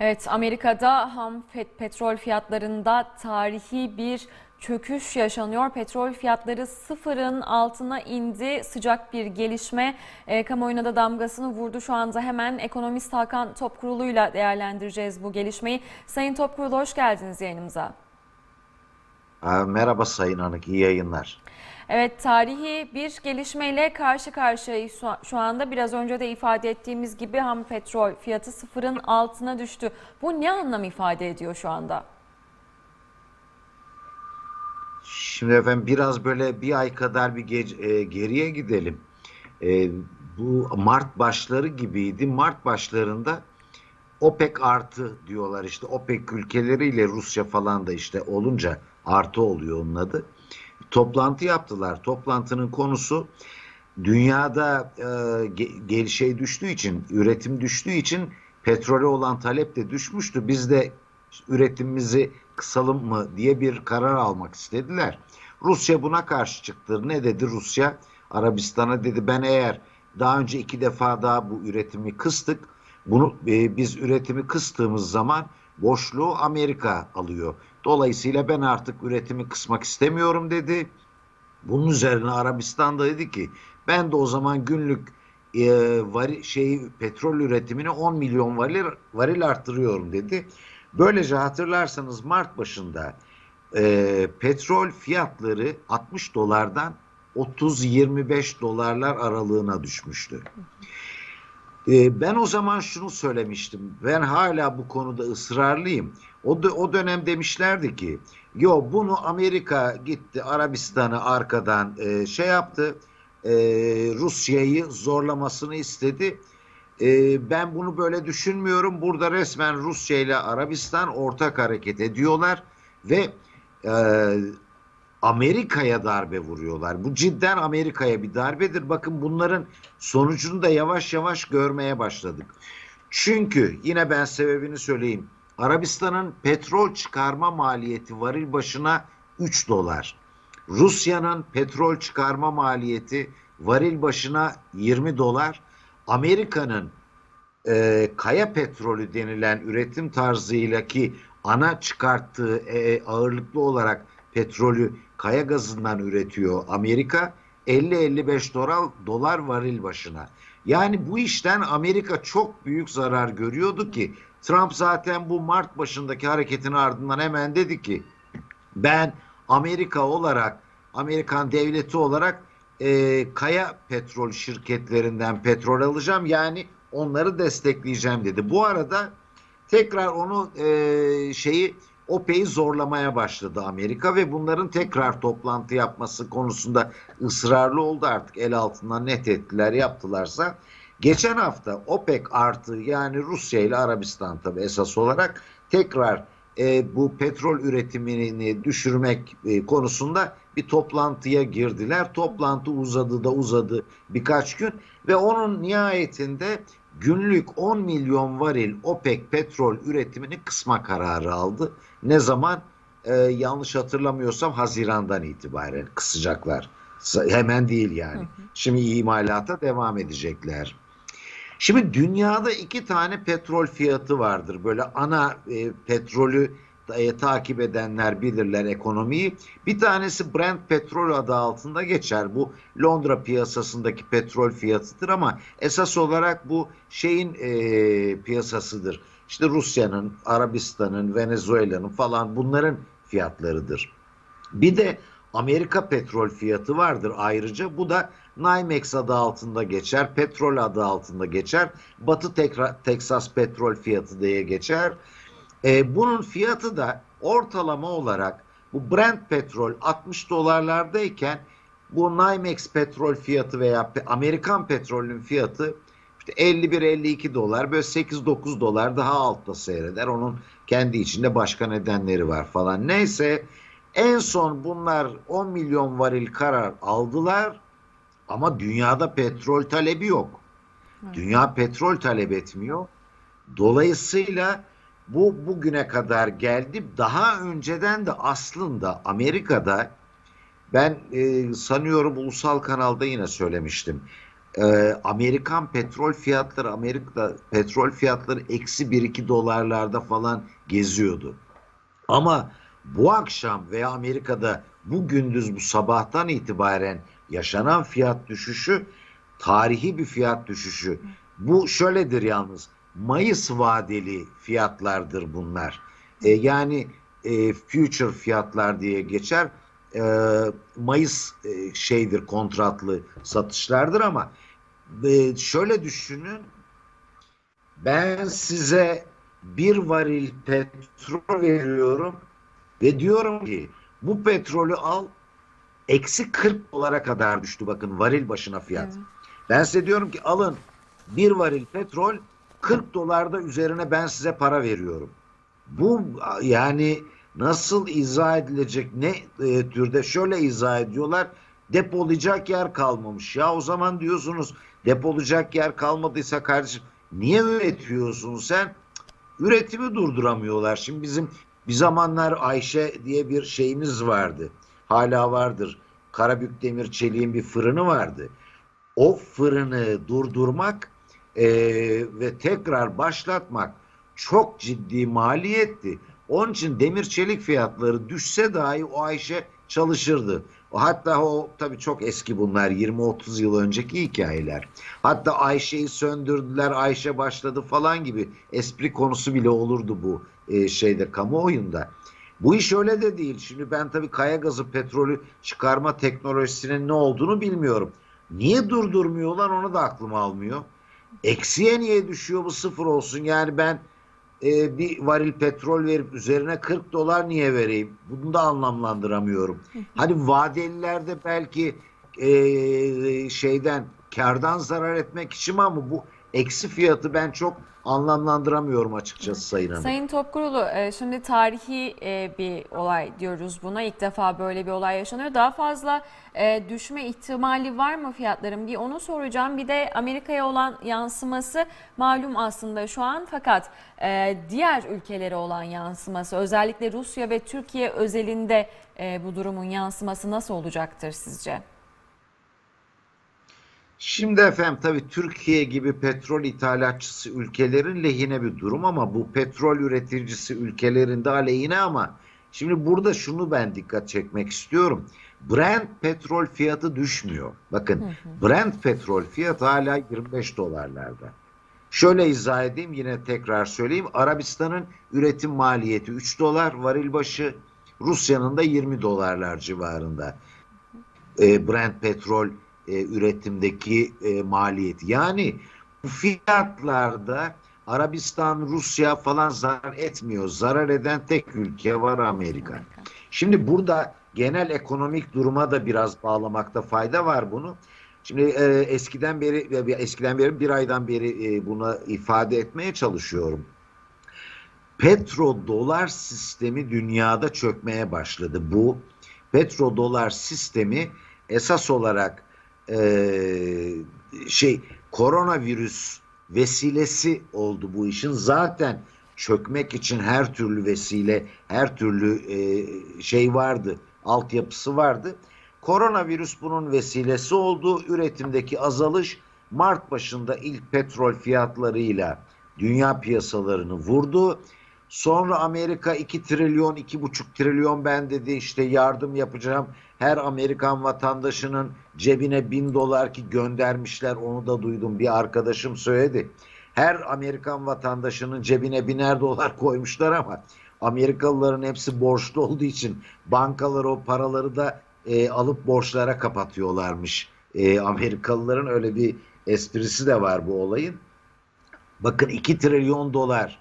Evet, Amerika'da ham pet- petrol fiyatlarında tarihi bir çöküş yaşanıyor. Petrol fiyatları sıfırın altına indi. Sıcak bir gelişme e, kamuoyuna da damgasını vurdu. Şu anda hemen ekonomist Hakan Topkurulu'yla değerlendireceğiz bu gelişmeyi. Sayın Topkurulu hoş geldiniz yayınımıza. Merhaba Sayın Anık, iyi yayınlar. Evet, tarihi bir gelişmeyle karşı karşıyayız şu- anda. Biraz önce de ifade ettiğimiz gibi ham petrol fiyatı sıfırın altına düştü. Bu ne anlam ifade ediyor şu anda? Şimdi efendim biraz böyle bir ay kadar bir ge- e, geriye gidelim. E, bu Mart başları gibiydi. Mart başlarında OPEC artı diyorlar işte OPEC ülkeleriyle Rusya falan da işte olunca artı oluyor onun adı. Toplantı yaptılar. Toplantının konusu dünyada e, ge- gel şey düştüğü için, üretim düştüğü için petrole olan talep de düşmüştü. Biz de üretimimizi kısalım mı diye bir karar almak istediler. Rusya buna karşı çıktı. Ne dedi Rusya? Arabistan'a dedi ben eğer daha önce iki defa daha bu üretimi kıstık. Bunu e, biz üretimi kıstığımız zaman boşluğu Amerika alıyor. Dolayısıyla ben artık üretimi kısmak istemiyorum dedi. Bunun üzerine Arabistan da dedi ki ben de o zaman günlük e, vari, şey petrol üretimini 10 milyon varil, varil arttırıyorum dedi. Böylece hatırlarsanız Mart başında e, petrol fiyatları 60 dolardan 30-25 dolarlar aralığına düşmüştü. E, ben o zaman şunu söylemiştim. Ben hala bu konuda ısrarlıyım. O, o dönem demişlerdi ki yo bunu Amerika gitti Arabistan'ı arkadan e, şey yaptı. e, Rusya'yı zorlamasını istedi. E, ben bunu böyle düşünmüyorum. Burada resmen Rusya ile Arabistan ortak hareket ediyorlar ve e, Amerika'ya darbe vuruyorlar. Bu cidden Amerika'ya bir darbedir. Bakın bunların sonucunu da yavaş yavaş görmeye başladık. Çünkü yine ben sebebini söyleyeyim. Arabistan'ın petrol çıkarma maliyeti varil başına 3 dolar. Rusya'nın petrol çıkarma maliyeti varil başına 20 dolar. Amerika'nın e, kaya petrolü denilen üretim tarzıyla ki ana çıkarttığı e, ağırlıklı olarak petrolü kaya gazından üretiyor Amerika 50-55 dolar, dolar varil başına. Yani bu işten Amerika çok büyük zarar görüyordu ki Trump zaten bu Mart başındaki hareketin ardından hemen dedi ki ben Amerika olarak Amerikan devleti olarak e, kaya petrol şirketlerinden petrol alacağım yani onları destekleyeceğim dedi. Bu arada tekrar onu e, şeyi OPEC'i zorlamaya başladı Amerika ve bunların tekrar toplantı yapması konusunda ısrarlı oldu artık el altından ne tehditler yaptılarsa. Geçen hafta OPEC artı yani Rusya ile Arabistan tabi esas olarak tekrar e, bu petrol üretimini düşürmek e, konusunda bir toplantıya girdiler. Toplantı uzadı da uzadı birkaç gün ve onun nihayetinde günlük 10 milyon varil OPEC petrol üretimini kısma kararı aldı. Ne zaman? Ee, yanlış hatırlamıyorsam Haziran'dan itibaren kısacaklar. Sa- Hemen değil yani. Şimdi imalata devam edecekler. Şimdi dünyada iki tane petrol fiyatı vardır. Böyle ana e, petrolü e, takip edenler bilirler ekonomiyi. Bir tanesi Brent petrol adı altında geçer. Bu Londra piyasasındaki petrol fiyatıdır ama esas olarak bu şeyin e, piyasasıdır. İşte Rusya'nın, Arabistan'ın, Venezuela'nın falan bunların fiyatlarıdır. Bir de Amerika petrol fiyatı vardır ayrıca. Bu da NYMEX adı altında geçer, petrol adı altında geçer. Batı Tekra- Teksas petrol fiyatı diye geçer. E, bunun fiyatı da ortalama olarak bu Brent petrol 60 dolarlardayken bu NYMEX petrol fiyatı veya Amerikan petrolün fiyatı işte 51-52 dolar böyle 8-9 dolar daha altta seyreder. Onun kendi içinde başka nedenleri var falan. Neyse en son bunlar 10 milyon varil karar aldılar ama dünyada petrol talebi yok. Dünya petrol talep etmiyor. Dolayısıyla bu bugüne kadar geldi. Daha önceden de aslında Amerika'da ben e, sanıyorum ulusal kanalda yine söylemiştim. Ee, Amerikan petrol fiyatları Amerika'da petrol fiyatları eksi 1-2 dolarlarda falan geziyordu. Ama bu akşam veya Amerika'da bu gündüz bu sabahtan itibaren yaşanan fiyat düşüşü tarihi bir fiyat düşüşü. Bu şöyledir yalnız. Mayıs vadeli fiyatlardır bunlar. E, yani e, future fiyatlar diye geçer. E, Mayıs e, şeydir kontratlı satışlardır ama e, şöyle düşünün. Ben size bir varil petrol veriyorum ve diyorum ki bu petrolü al eksi 40 dolara kadar düştü bakın varil başına fiyat. Evet. Ben size diyorum ki alın bir varil petrol 40 dolarda üzerine ben size para veriyorum. Bu yani nasıl izah edilecek ne e, türde şöyle izah ediyorlar depolayacak yer kalmamış. Ya o zaman diyorsunuz depolayacak yer kalmadıysa kardeşim niye üretiyorsun sen? Üretimi durduramıyorlar. Şimdi bizim bir zamanlar Ayşe diye bir şeyimiz vardı. Hala vardır. Karabük Demir Çelik'in bir fırını vardı. O fırını durdurmak e, ve tekrar başlatmak çok ciddi maliyetti. Onun için demir çelik fiyatları düşse dahi o Ayşe çalışırdı. Hatta o tabii çok eski bunlar 20-30 yıl önceki hikayeler. Hatta Ayşe'yi söndürdüler, Ayşe başladı falan gibi espri konusu bile olurdu bu e, şeyde kamuoyunda. Bu iş öyle de değil. Şimdi ben tabii kaya gazı petrolü çıkarma teknolojisinin ne olduğunu bilmiyorum. Niye durdurmuyorlar onu da aklım almıyor. Eksiye niye düşüyor bu sıfır olsun? Yani ben e, bir varil petrol verip üzerine 40 dolar niye vereyim? Bunu da anlamlandıramıyorum. Hani vadelilerde belki e, şeyden kardan zarar etmek için ama bu eksi fiyatı ben çok anlamlandıramıyorum açıkçası Sayın Hanım. Sayın Topkurulu, e, şimdi tarihi e, bir olay diyoruz buna. İlk defa böyle bir olay yaşanıyor. Daha fazla e, düşme ihtimali var mı fiyatların? Bir onu soracağım. Bir de Amerika'ya olan yansıması malum aslında şu an. Fakat diğer ülkelere olan yansıması, özellikle Rusya ve Türkiye özelinde bu durumun yansıması nasıl olacaktır sizce? Şimdi efendim tabii Türkiye gibi petrol ithalatçısı ülkelerin lehine bir durum ama bu petrol üreticisi ülkelerin de aleyhine ama şimdi burada şunu ben dikkat çekmek istiyorum. Brent petrol fiyatı düşmüyor. Bakın Brent petrol fiyatı hala 25 dolarlarda. Şöyle izah edeyim yine tekrar söyleyeyim. Arabistan'ın üretim maliyeti 3 dolar varil başı, Rusya'nın da 20 dolarlar civarında. E, Brent petrol e, üretimdeki e, maliyeti. Yani bu fiyatlarda Arabistan, Rusya falan zarar etmiyor. Zarar eden tek ülke var Amerika. Şimdi burada genel ekonomik duruma da biraz bağlamakta fayda var bunu. Şimdi e, eskiden beri eskiden beri bir aydan beri e, buna ifade etmeye çalışıyorum. Petrodolar sistemi dünyada çökmeye başladı. Bu petrodolar sistemi esas olarak e, şey koronavirüs vesilesi oldu bu işin. Zaten çökmek için her türlü vesile, her türlü e, şey vardı, altyapısı vardı. Koronavirüs bunun vesilesi oldu. Üretimdeki azalış Mart başında ilk petrol fiyatlarıyla dünya piyasalarını vurdu. Sonra Amerika 2 trilyon, 2,5 trilyon ben dedi işte yardım yapacağım. Her Amerikan vatandaşının cebine bin dolar ki göndermişler onu da duydum bir arkadaşım söyledi. Her Amerikan vatandaşının cebine biner dolar koymuşlar ama Amerikalıların hepsi borçlu olduğu için bankalar o paraları da e, alıp borçlara kapatıyorlarmış. E, Amerikalıların öyle bir esprisi de var bu olayın. Bakın 2 trilyon dolar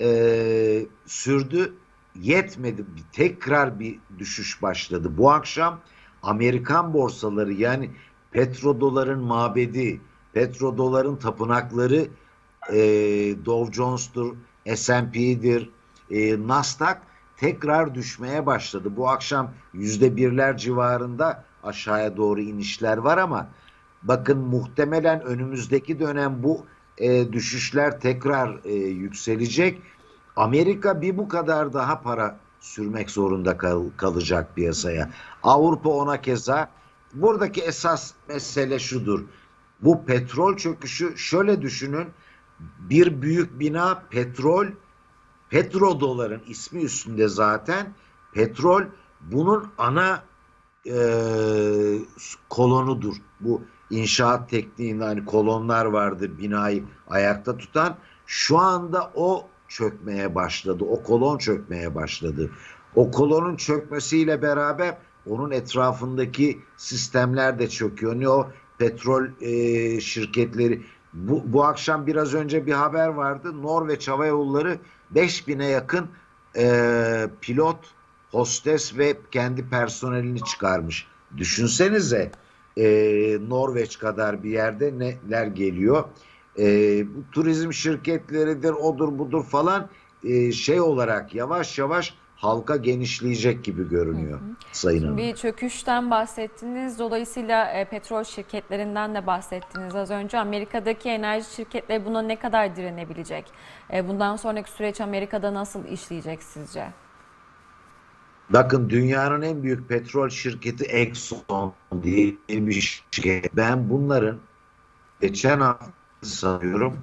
e, sürdü yetmedi. Bir, tekrar bir düşüş başladı. Bu akşam Amerikan borsaları yani petrodoların mabedi, petrodoların tapınakları e, Dow Jones'tur, S&P'dir, e, Nasdaq tekrar düşmeye başladı. Bu akşam yüzde birler civarında aşağıya doğru inişler var ama bakın muhtemelen önümüzdeki dönem bu e, düşüşler tekrar e, yükselecek. Amerika bir bu kadar daha para sürmek zorunda kal- kalacak piyasaya. Avrupa ona keza. Buradaki esas mesele şudur. Bu petrol çöküşü şöyle düşünün. Bir büyük bina petrol, petrodoların ismi üstünde zaten. Petrol bunun ana e, kolonudur. Bu inşaat tekniğinde hani kolonlar vardı binayı ayakta tutan. Şu anda o çökmeye başladı. O kolon çökmeye başladı. O kolonun çökmesiyle beraber onun etrafındaki sistemler de çöküyor. Ne o petrol e, şirketleri bu, bu akşam biraz önce bir haber vardı. Norveç Hava Yolları 5000'e yakın e, pilot, hostes ve kendi personelini çıkarmış. Düşünsenize e, Norveç kadar bir yerde neler geliyor. E, bu turizm şirketleridir, odur budur falan e, şey olarak yavaş yavaş halka genişleyecek gibi görünüyor Sayın Hanım. Bir çöküşten bahsettiniz. Dolayısıyla e, petrol şirketlerinden de bahsettiniz az önce. Amerika'daki enerji şirketleri buna ne kadar direnebilecek? E, bundan sonraki süreç Amerika'da nasıl işleyecek sizce? Bakın dünyanın en büyük petrol şirketi Exxon diye bir şirket. Ben bunların geçen hafta sanıyorum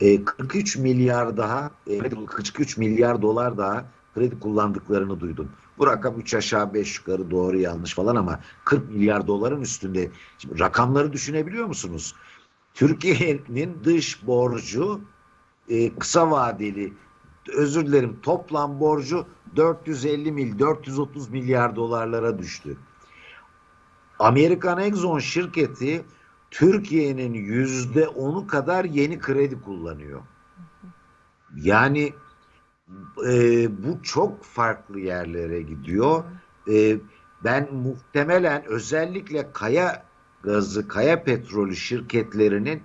e, 43 milyar daha e, 43 milyar dolar daha kredi kullandıklarını duydum. Bu rakam 3 aşağı 5 yukarı doğru yanlış falan ama 40 milyar doların üstünde. Şimdi rakamları düşünebiliyor musunuz? Türkiye'nin dış borcu e, kısa vadeli özür dilerim toplam borcu 450 mil 430 milyar dolarlara düştü. Amerikan Exxon şirketi Türkiye'nin yüzde onu kadar yeni kredi kullanıyor. Yani e, bu çok farklı yerlere gidiyor. E, ben muhtemelen özellikle kaya gazı, kaya petrolü şirketlerinin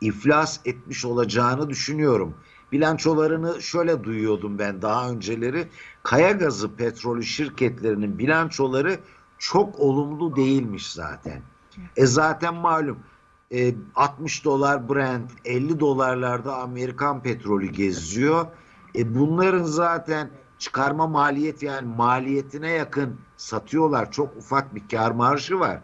iflas etmiş olacağını düşünüyorum. Bilançolarını şöyle duyuyordum ben daha önceleri. Kaya gazı petrolü şirketlerinin bilançoları çok olumlu değilmiş zaten. E zaten malum e, 60 dolar Brent, 50 dolarlarda Amerikan petrolü geziyor. E bunların zaten çıkarma maliyeti yani maliyetine yakın satıyorlar. Çok ufak bir kar marjı var.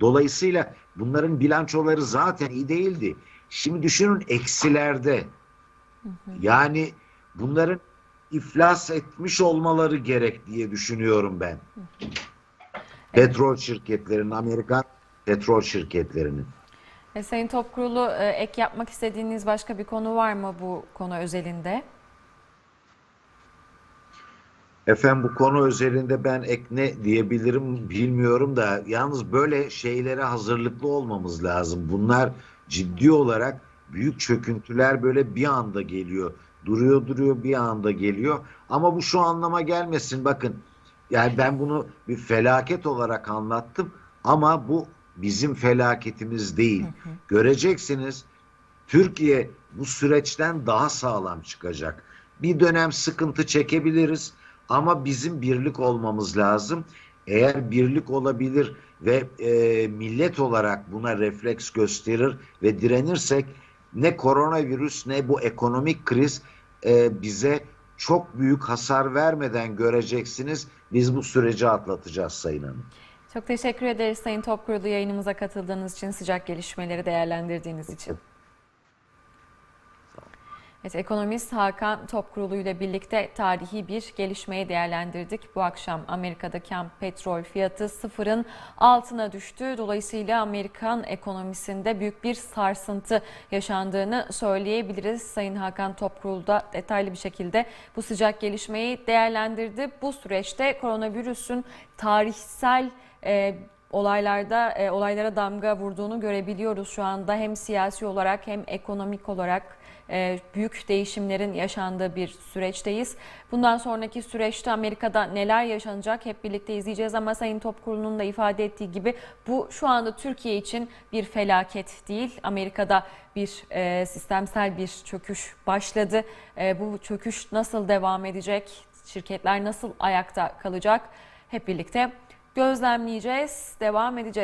Dolayısıyla bunların bilançoları zaten iyi değildi. Şimdi düşünün eksilerde. Yani bunların iflas etmiş olmaları gerek diye düşünüyorum ben. Petrol şirketlerinin, Amerikan petrol şirketlerinin. E, Sayın Topkurulu e, ek yapmak istediğiniz başka bir konu var mı bu konu özelinde? Efendim bu konu özelinde ben ek ne diyebilirim bilmiyorum da yalnız böyle şeylere hazırlıklı olmamız lazım. Bunlar ciddi olarak büyük çöküntüler böyle bir anda geliyor. Duruyor duruyor bir anda geliyor. Ama bu şu anlama gelmesin bakın. Yani ben bunu bir felaket olarak anlattım ama bu bizim felaketimiz değil. Göreceksiniz Türkiye bu süreçten daha sağlam çıkacak. Bir dönem sıkıntı çekebiliriz ama bizim birlik olmamız lazım. Eğer birlik olabilir ve e, millet olarak buna refleks gösterir ve direnirsek ne koronavirüs ne bu ekonomik kriz e, bize çok büyük hasar vermeden göreceksiniz. Biz bu süreci atlatacağız Sayın Hanım. Çok teşekkür ederiz Sayın Topkurulu yayınımıza katıldığınız için, sıcak gelişmeleri değerlendirdiğiniz için. Evet, ekonomist Hakan Topkurulu ile birlikte tarihi bir gelişmeyi değerlendirdik. Bu akşam Amerika'daki ham petrol fiyatı sıfırın altına düştü. Dolayısıyla Amerikan ekonomisinde büyük bir sarsıntı yaşandığını söyleyebiliriz. Sayın Hakan Topkurulu da detaylı bir şekilde bu sıcak gelişmeyi değerlendirdi. Bu süreçte koronavirüsün tarihsel e, olaylarda e, olaylara damga vurduğunu görebiliyoruz şu anda hem siyasi olarak hem ekonomik olarak e, büyük değişimlerin yaşandığı bir süreçteyiz. Bundan sonraki süreçte Amerika'da neler yaşanacak hep birlikte izleyeceğiz ama Sayın Topkurulu'nun da ifade ettiği gibi bu şu anda Türkiye için bir felaket değil. Amerika'da bir e, sistemsel bir çöküş başladı. E, bu çöküş nasıl devam edecek? Şirketler nasıl ayakta kalacak? Hep birlikte gözlemleyeceğiz, devam edeceğiz.